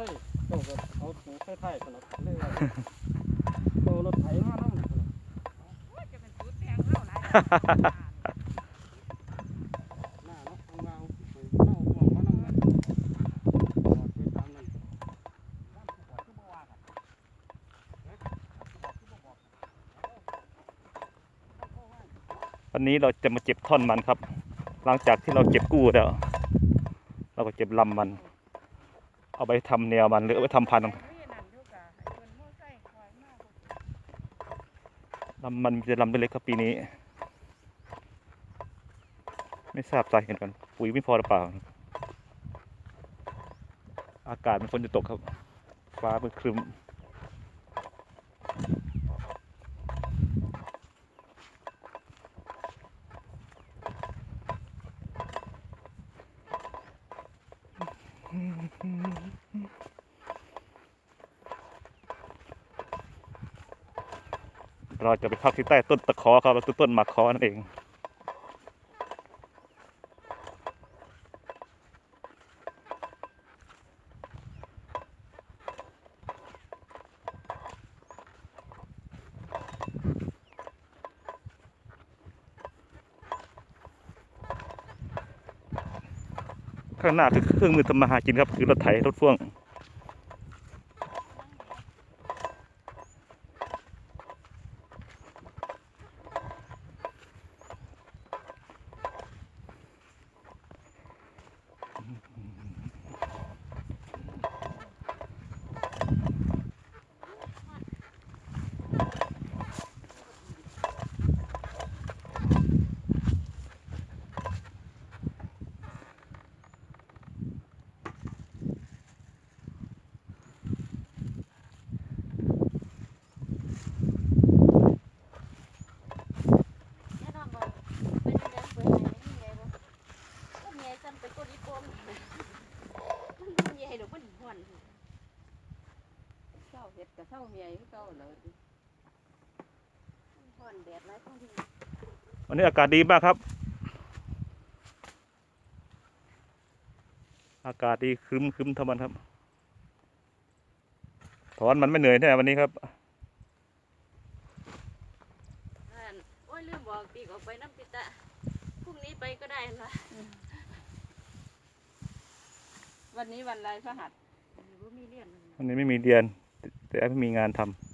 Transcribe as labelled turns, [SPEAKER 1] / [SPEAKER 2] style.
[SPEAKER 1] ไซค์เจ้าก็เอาถุงใส่ท้ายสนับเลยว่าโตรถไถมานำ
[SPEAKER 2] ว่าจะเป็นสูตรแตงเล่าหลาย
[SPEAKER 1] หน้าเนาะทางเราไปเน่าห่วงมานำเลยจอดไปตามนั้น
[SPEAKER 3] วันนี้เราจะมาเก็บท่อนมันครับ หลังจากที่เราเก็บกู้แล้ว เราก็เก็บลำมัน เอาไปทำแนวมันหรือเอาไปทำพันธุ์ลำมันมีแต่ลำเล็กครับปีนี้ ไม่ทราบสาเหตุกันปุ๋ยไม่พอหรือเปล่า อากาศมันฝนจะตกครับ ฟ้ามันครึ้ม เราจะไปพักที่ใต้ต้นตะขอครับต้นต้นหมากคอนั่นเองข้างหน้าคือเครื่องมือทำมาหากินครับ คือรถไถรถพ่วง
[SPEAKER 4] แน่นอนบ่เป็นจังได๋เปิดให้มีไงบ่ก็มีไอ้ซ้ำไปกดอีโปมมันมีไอ้ดอกมันฮ้อน เศร้าเฮ็ดก็เศร้าเมียคือเก่าเลยฮ้อนแดดหลายคนที่
[SPEAKER 3] วันนี้อากาศดีมากครับ อากาศดีครึ้มครึ้มทั้งวันครับ ถอนมันไม่เหนื่อยแน่วันนี้ครับ
[SPEAKER 4] นั่นโอ้ยลืมบอกปีกออกไปน้ำปิตะพรุ่งนี้ไปก็ได้นะ
[SPEAKER 2] วันนี้วันอะไรพระหัส
[SPEAKER 3] วันนี้ไม่มีเรียนแต่ไม่มีงานทำ